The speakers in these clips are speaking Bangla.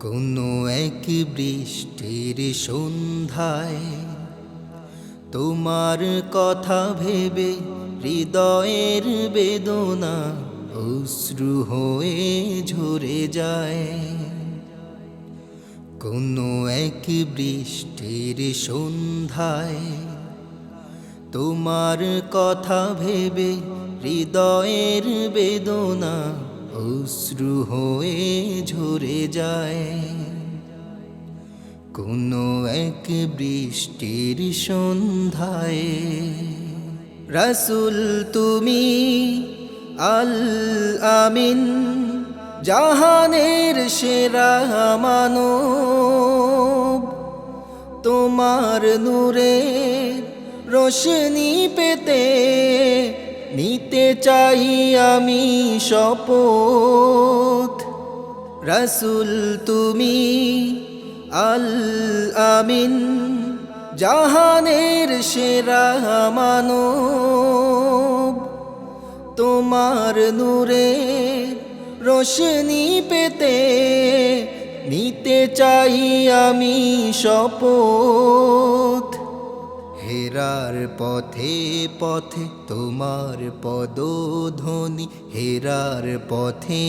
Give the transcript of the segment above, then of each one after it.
কোনো এক বৃষ্টির সন্ধ্যায় তোমার কথা ভেবে হৃদয়ের বেদনা অশ্রু হয়ে ঝরে যায়। কোনো এক বৃষ্টির সন্ধ্যায় তোমার কথা ভেবে হৃদয়ের বেদনা অশ্রু হয়ে ঝরে যায়। কোনো এক বৃষ্টির সন্ধ্যায়, রসুল তুমি আল আমিন, জাহানের সেরা মানব, তোমার নূরে রোশনি পেতে নিতে চাই আমি শপথ। রসুল তুমি আল আমিন, জাহানের সেরা মানব। তোমার নূরে রোশনি পেতে নিতে চাই আমি শপথ। হেরার পথে পথে, তোমার পদধ্বনি হেরার পথে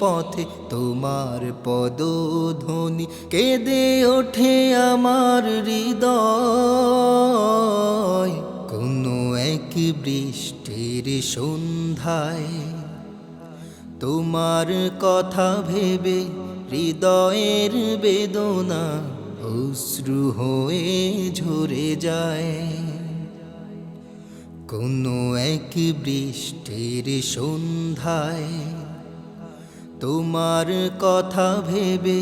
পথে, তোমার পদধ্বনি কেঁদে ওঠে আমার হৃদয়। কোনো এক বৃষ্টির সন্ধ্যায় তোমার কথা ভেবে হৃদয়ের বেদনা অশ্রু হয়ে ঝরে যায়। কোনো এক বৃষ্টির সন্ধ্যায় তোমার কথা ভেবে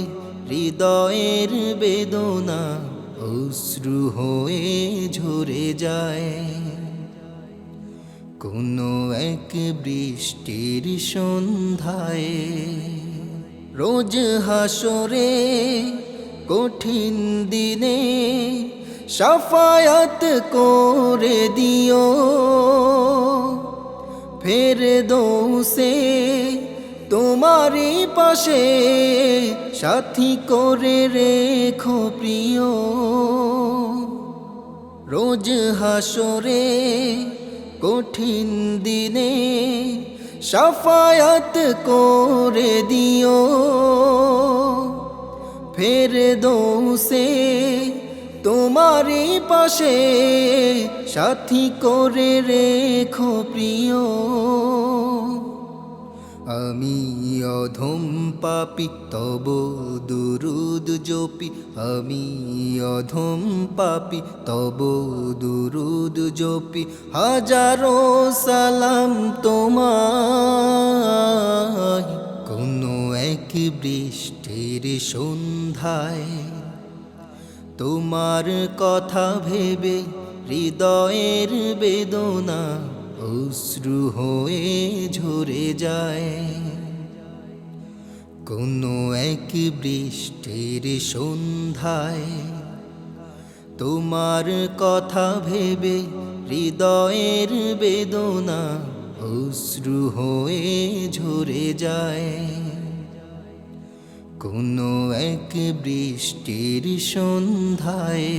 হৃদয়ের বেদনা অশ্রু হয়ে ঝরে যায়। কোনো এক বৃষ্টির সন্ধ্যায় রোজ হাসরে কঠিন দিনে সাফায়াত করে দিও। ফের দোষে তোমারই পাশে সাথী করে রেখো প্রিয়। রোজ হাসরে কঠিন দিনে সাফায়াত করে দিও। ফের দোষে তোমারই পাশে সাথী করে রেখো প্রিয়। আমি অধম পাপি, তব দুরুদ জপি। আমি অধম পাপি, তব দুরুদ জপি। হাজারো সালাম তোমায়। কোনো এক বৃষ্টির সন্ধ্যায় তোমার কথা ভেবে হৃদয়ের বেদনা অশ্রু হয়ে ঝরে যায়। কোনো এক বৃষ্টির সন্ধ্যায় তোমার কথা ভেবে হৃদয়ের বেদনা অশ্রু হয়ে ঝরে যায়। কোনো এক বৃষ্টির সন্ধ্যায়